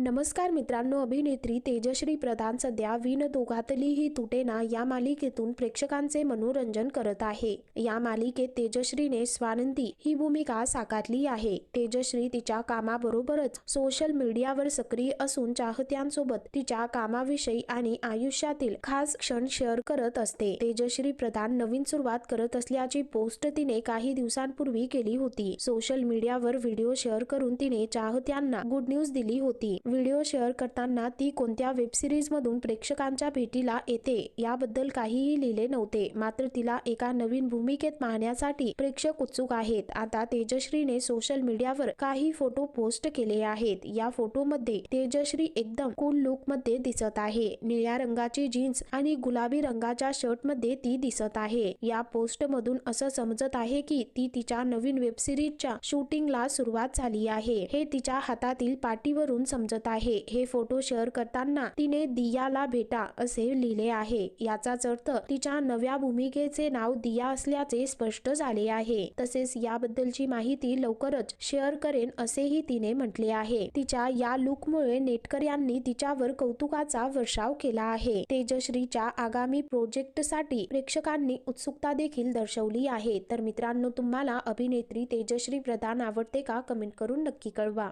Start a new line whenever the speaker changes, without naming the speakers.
नमस्कार मित्रांनो अभिनेत्री तेजश्री प्रधान सध्या विण दोघातलीही तुटेना या मालिकेतून प्रेक्षकांचे मनोरंजन करत आहे. या मालिकेत तेजश्रीने स्वानंदी ही भूमिका साकारली आहे. तेजश्री तिच्या कामाबरोबरच सोशल मीडियावर सक्रिय असून चाहत्यांसोबत तिच्या कामाविषयी आणि आयुष्यातील खास क्षण शेअर करत असते. तेजश्री प्रधान नवीन सुरुवात करत असल्याची पोस्ट तिने काही दिवसांपूर्वी केली होती. सोशल मीडियावर व्हिडिओ शेअर करून तिने चाहत्यांना गुड न्यूज दिली होती. व्हिडिओ शेअर करताना ती कोणत्या वेबसिरीजमधून मधून प्रेक्षकांच्या भेटीला येते याबद्दल काहीही लिहिले नव्हते. मात्र तिला एका नवीन भूमिकेत पाहण्यासाठी प्रेक्षक उत्सुक आहेत. आता तेजश्रीने सोशल मीडियावर काही फोटो पोस्ट केले आहेत. या फोटोमध्ये तेजश्री एकदम कूल लुकमध्ये दिसत आहे. निळ्या रंगाची जीन्स आणि गुलाबी रंगाच्या शर्टमध्ये ती दिसत आहे. या पोस्ट मधून असं समजत आहे की ती तिच्या नवीन वेबसिरीजच्या शूटिंगला सुरुवात झाली आहे. हे तिच्या हातातील पाठीवरून समजत आहे. हे फोटो शेअर करताना तिने दियाला भेटा असे लिहिले आहे. याचाच अर्थ तिच्या नव्या भूमिकेचे नाव दिया असल्याचे स्पष्ट झाले आहे. तसेच याबद्दलची माहिती लवकरच शेअर करेन असेही तिने म्हटले आहे. तिच्या या लुकमुळे नेटकऱ्यांनी तिच्यावर कौतुकाचा वर्षाव केला आहे. तेजश्रीच्या आगामी प्रोजेक्टसाठी प्रेक्षकांनी उत्सुकता देखील दर्शवली आहे. तर मित्रांनो तुम्हाला अभिनेत्री तेजश्री प्रधान आवडते का? कमेंट करून नक्की कळवा.